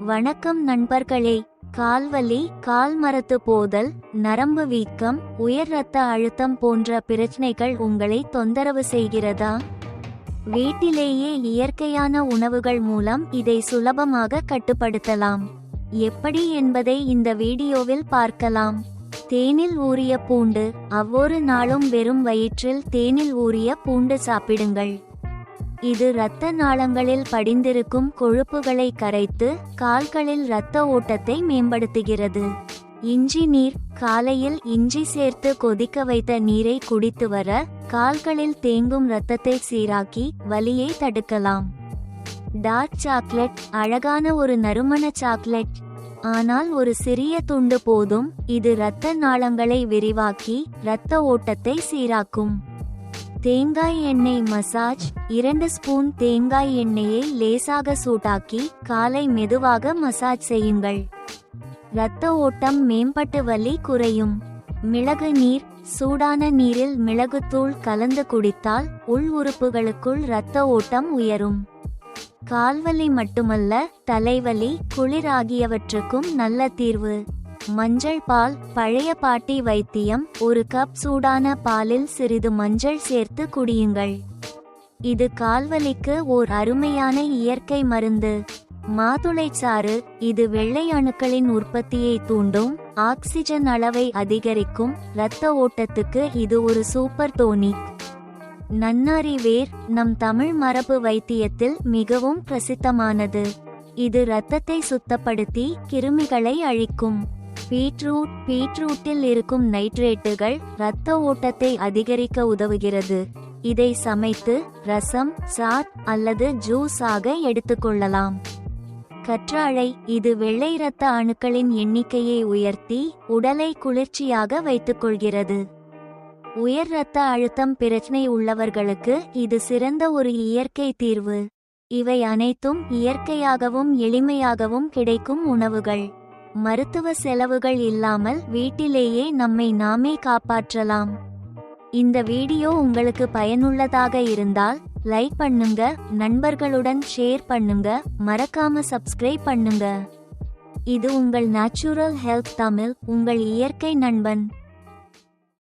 வணக்கம் நண்பர்களே. கால்வலி கால் மரத்து போதல் நரம்பு வீக்கம் உயர் இரத்த அழுத்தம் போன்ற பிரச்சனைகள் உங்களை தொந்தரவு செய்கிறதா? வீட்டிலேயே இயற்கையான உணவுகள் மூலம் இதை சுலபமாக கட்டுப்படுத்தலாம். எப்படி என்பதை இந்த வீடியோவில் பார்க்கலாம். தேனில் ஊறிய பூண்டு அவ்வொரு நாளும் வெறும் வயிற்றில் தேனில் ஊறிய பூண்டு சாப்பிடுங்கள். இது இரத்த நாளங்களில் படிந்திருக்கும் கொழுப்புகளை கரைத்து கால்களில் இரத்த ஓட்டத்தை மேம்படுத்துகிறது. இஞ்சி நீர் காலையில் இஞ்சி சேர்த்து கொதிக்க வைத்த நீரை குடித்து வர கால்களில் தேங்கும் இரத்தத்தை சீராக்கி வலியை தடுக்கலாம். டார்க் சாக்லேட் அழகான ஒரு நறுமண சாக்லேட். ஆனால் ஒரு சிறிய துண்டு போதும் இது இரத்த நாளங்களை விரிவாக்கி இரத்த ஓட்டத்தை சீராக்கும். தேங்காய் எண்ணெய் மசாஜ் இரண்டு ஸ்பூன் தேங்காய் எண்ணெயை லேசாக சூடாக்கி காலை மெதுவாக மசாஜ் செய்யுங்கள். இரத்த ஓட்டம் மேம்பட்டு வலி குறையும். மிளகு நீர் சூடான நீரில் மிளகுத்தூள் கலந்து குடித்தால் உள் உறுப்புகளுக்குள் இரத்த ஓட்டம் உயரும். கால்வலி மட்டுமல்ல தலைவலி குளிர் ஆகியவற்றுக்கும் நல்ல தீர்வு. மஞ்சள் பால் பழைய பாட்டி வைத்தியம் ஒரு கப் சூடான பாலில் சிறிது மஞ்சள் சேர்த்து குடியுங்கள். இது கால்வலிக்கு ஓர் அருமையான இயற்கை மருந்து. மாதுளை சாறு இது வெள்ளை அணுக்களின் உற்பத்தியை தூண்டும் ஆக்சிஜன் அளவை அதிகரிக்கும் இரத்த ஓட்டத்துக்கு இது ஒரு சூப்பர் டோனிக் நன்னாரி வேர் நம் தமிழ் மரபு வைத்தியத்தில் மிகவும் பிரசித்தமானது. இது இரத்தத்தை சுத்தப்படுத்தி கிருமிகளை அழிக்கும். பீட்ரூட் பீட்ரூட்டில் இருக்கும் நைட்ரேட்டுகள் இரத்த ஓட்டத்தை அதிகரிக்க உதவுகிறது. இதை சமைத்து ரசம் சாட் அல்லது ஜூஸ் ஆக எடுத்துக்கொள்ளலாம் கற்றாழை இது வெள்ளை இரத்த அணுக்களின் எண்ணிக்கையை உயர்த்தி உடலை குளிர்ச்சியாக வைத்துக்கொள்கிறது உயர் இரத்த அழுத்தம் பிரச்சனை உள்ளவர்களுக்கு இது சிறந்த ஒரு இயற்கை தீர்வு. இவை அனைத்தும் இயற்கையாகவும் எளிமையாகவும் கிடைக்கும் உணவுகள். மருத்துவ செலவுகள் இல்லாமல் வீட்டிலேயே நம்மை நாமே காப்பாற்றலாம். இந்த வீடியோ உங்களுக்கு பயனுள்ளதாக இருந்தால் லைக் பண்ணுங்க நண்பர்களுடன் ஷேர் பண்ணுங்க மறக்காம சப்ஸ்கிரைப் பண்ணுங்க. இது உங்கள் நேச்சுரல் ஹெல்த் தமிழ் உங்கள் இயற்கை நண்பன்.